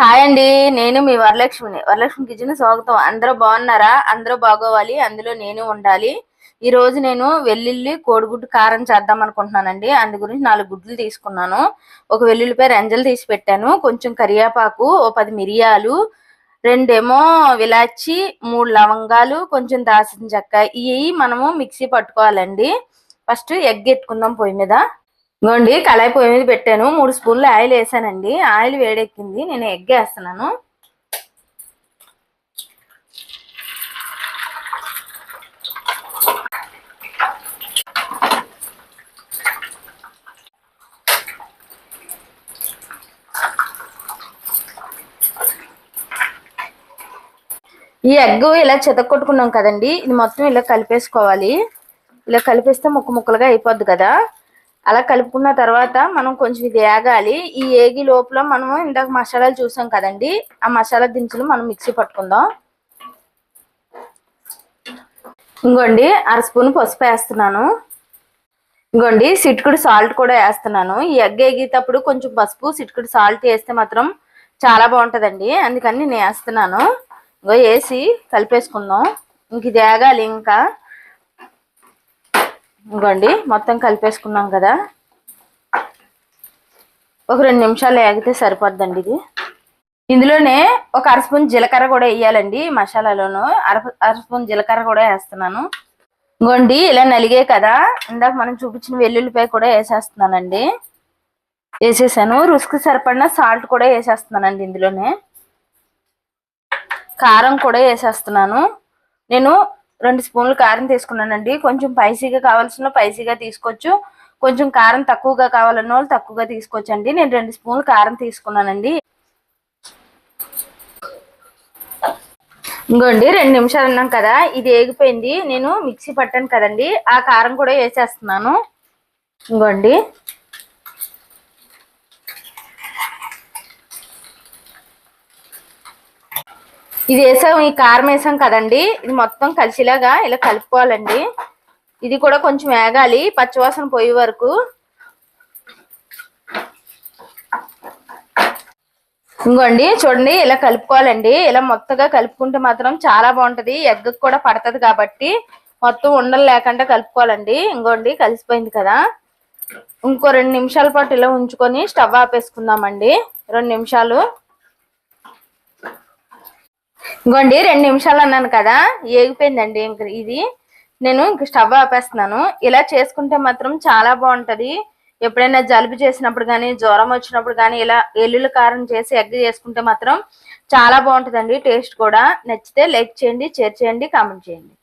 Hi అండి. నేను మీ వరలక్ష్మిని. Varalakshmi kitchen స్వాగతం. అందరూ బాగున్నారా? అందరూ బాగోవాలి. అందులో నేను ఉండాలి. ఈ రోజు నేను వెల్లుల్లి కోడిగుడ్డు కారం చేద్దాం అనుకుంటున్నానండి. అందు గురించి నాలుగు గుడ్లు తీసుకున్నాను. ఒక వెల్లుల్లిపై రంజలు తీసి పెట్టాను. కొంచెం కరివేపాకు ఓ పది మిరియాలు రెండేమో విలాచి మూడు లవంగాలు కొంచెం దాసిన చెక్క. ఇవి మనము మిక్సీ పట్టుకోవాలండి. ఫస్ట్ ఎగ్ ఎట్టుకుందాం పొయ్యి మీద. ఇగోండి కళాయి పొయ్యి మీద పెట్టాను. మూడు స్పూన్లు ఆయిల్ వేసానండి. ఆయిల్ వేడెక్కింది. నేను ఎగ్ వేస్తున్నాను. ఈ ఎగ్ ఇలా చితక్కొట్టుకున్నాం కదండి. ఇది మొత్తం ఇలా కలిపేసుకోవాలి. ఇలా కలిపేస్తే ముక్క ముక్కలుగా అయిపోద్ది కదా. అలా కలుపుకున్న తర్వాత మనం కొంచెం ఇది ఏగాలి. ఈ ఏగి లోపల మనము ఇందాక మసాలాలు చూసాం కదండి. ఆ మసాలా దినుసులు మనం మిక్సీ పట్టుకుందాం. ఇంకోండి అర స్పూన్ పసుపు వేస్తున్నాను. ఇంకోండి సిట్కుడు సాల్ట్ కూడా వేస్తున్నాను. ఈ ఎగ్ ఎగేటప్పుడు కొంచెం పసుపు సిట్కుడు సాల్ట్ వేస్తే మాత్రం చాలా బాగుంటుందండి. అందుకని నేను వేస్తున్నాను. ఇంకో వేసి కలిపేసుకుందాం. ఇంక ఇది ఏగాలి ఇంకా. ఇంకోండి మొత్తం కలిపేసుకున్నాం కదా. ఒక రెండు నిమిషాలు వేగితే సరిపోద్దండి ఇది. ఇందులోనే ఒక అర స్పూన్ జీలకర్ర కూడా వేయాలండి మసాలాలోను. అర అర స్పూన్ జీలకర్ర కూడా వేస్తున్నాను. గొండి ఇలా నలిగే కదా. ఇందాక మనం చూపించిన వెల్లుల్లిపాయ కూడా వేసేస్తున్నానండి. వేసేసాను. రుసుకు సరిపడిన సాల్ట్ కూడా వేసేస్తున్నానండి ఇందులోనే. కారం కూడా వేసేస్తున్నాను. నేను రెండు స్పూన్లు కారం తీసుకున్నానండి. కొంచెం పైసీగా కావాల్సిన పైసీగా తీసుకోవచ్చు. కొంచెం కారం తక్కువగా కావాలన్న వాళ్ళు తక్కువగా తీసుకోవచ్చండి. నేను రెండు స్పూన్లు కారం తీసుకున్నానండి. ఇంకోండి రెండు నిమిషాలు అన్నాం కదా ఇది ఏగిపోయింది. నేను మిక్సీ పట్టాను కదండి ఆ కారం కూడా వేసేస్తున్నాను. ఇంకోండి. ఇది వేసాం ఈ కారం వేసాం కదండి. ఇది మొత్తం కలిసిలాగా ఇలా కలుపుకోవాలండి. ఇది కూడా కొంచెం వేగాలి పచ్చివాసన పోయే వరకు. ఇంకోండి చూడండి ఇలా కలుపుకోవాలండి. ఇలా మొత్తగా కలుపుకుంటే మాత్రం చాలా బాగుంటది. ఎగ్ కూడా పడుతుంది కాబట్టి మొత్తం ఉండలు లేకుండా కలుపుకోవాలండి. ఇంకోండి కలిసిపోయింది కదా. ఇంకో రెండు నిమిషాల పాటు ఇలా ఉంచుకొని స్టవ్ ఆపేసుకుందామండి. రెండు నిమిషాలు. ఇంకోండి రెండు నిమిషాలు అన్నాను కదా ఏగిపోయిందండి ఇంక ఇది. నేను ఇంక స్టవ్ ఆపేస్తున్నాను. ఇలా చేసుకుంటే మాత్రం చాలా బాగుంటది. ఎప్పుడైనా జలుబు చేసినప్పుడు కానీ జ్వరం వచ్చినప్పుడు కానీ ఇలా ఎల్లుల్లి కారం చేసి ఎగ్ చేసుకుంటే మాత్రం చాలా బాగుంటుందండి టేస్ట్ కూడా. నచ్చితే లైక్ చేయండి షేర్ చేయండి కామెంట్ చేయండి.